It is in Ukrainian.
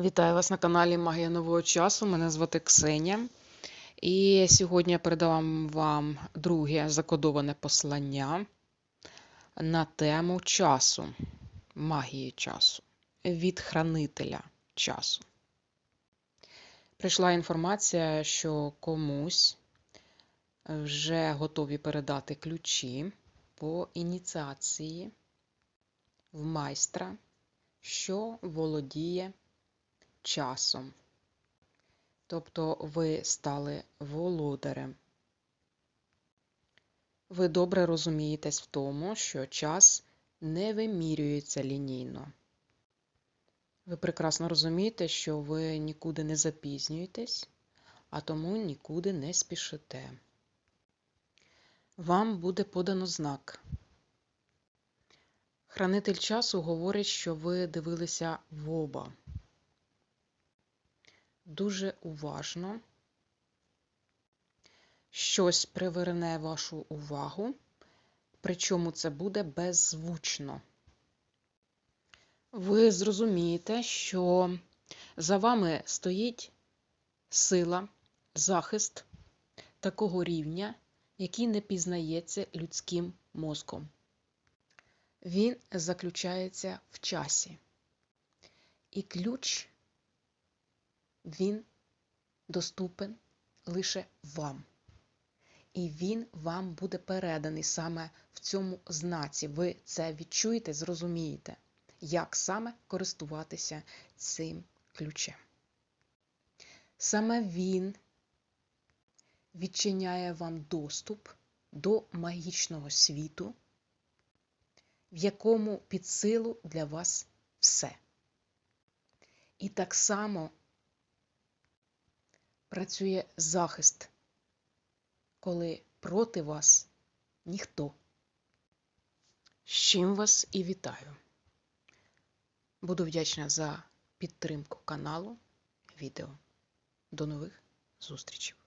Вітаю вас на каналі Магія Нового часу. Мене звати Ксеня. І сьогодні я передам вам друге закодоване послання на тему часу, магії часу, від хранителя часу. Прийшла інформація, що комусь вже готові передати ключі по ініціації в майстра, що володіє часом. Тобто ви стали володарем. Ви добре розумієтесь в тому, що час не вимірюється лінійно. Ви прекрасно розумієте, що ви нікуди не запізнюєтесь, а тому нікуди не спішите. Вам буде подано знак. Хранитель часу говорить, що ви дивилися в оба дуже уважно. Щось приверне вашу увагу, причому це буде беззвучно. Ви зрозумієте, що за вами стоїть сила, захист такого рівня, який не пізнається людським мозком. Він заключається в часі. І ключ він доступен лише вам. І він вам буде переданий саме в цьому знаці. Ви це відчуєте, зрозумієте, як саме користуватися цим ключем. Саме він відчиняє вам доступ до магічного світу, в якому під силу для вас все. І так само працює захист, коли проти вас ніхто. З чим вас і вітаю. Буду вдячна за підтримку каналу, відео. До нових зустрічей!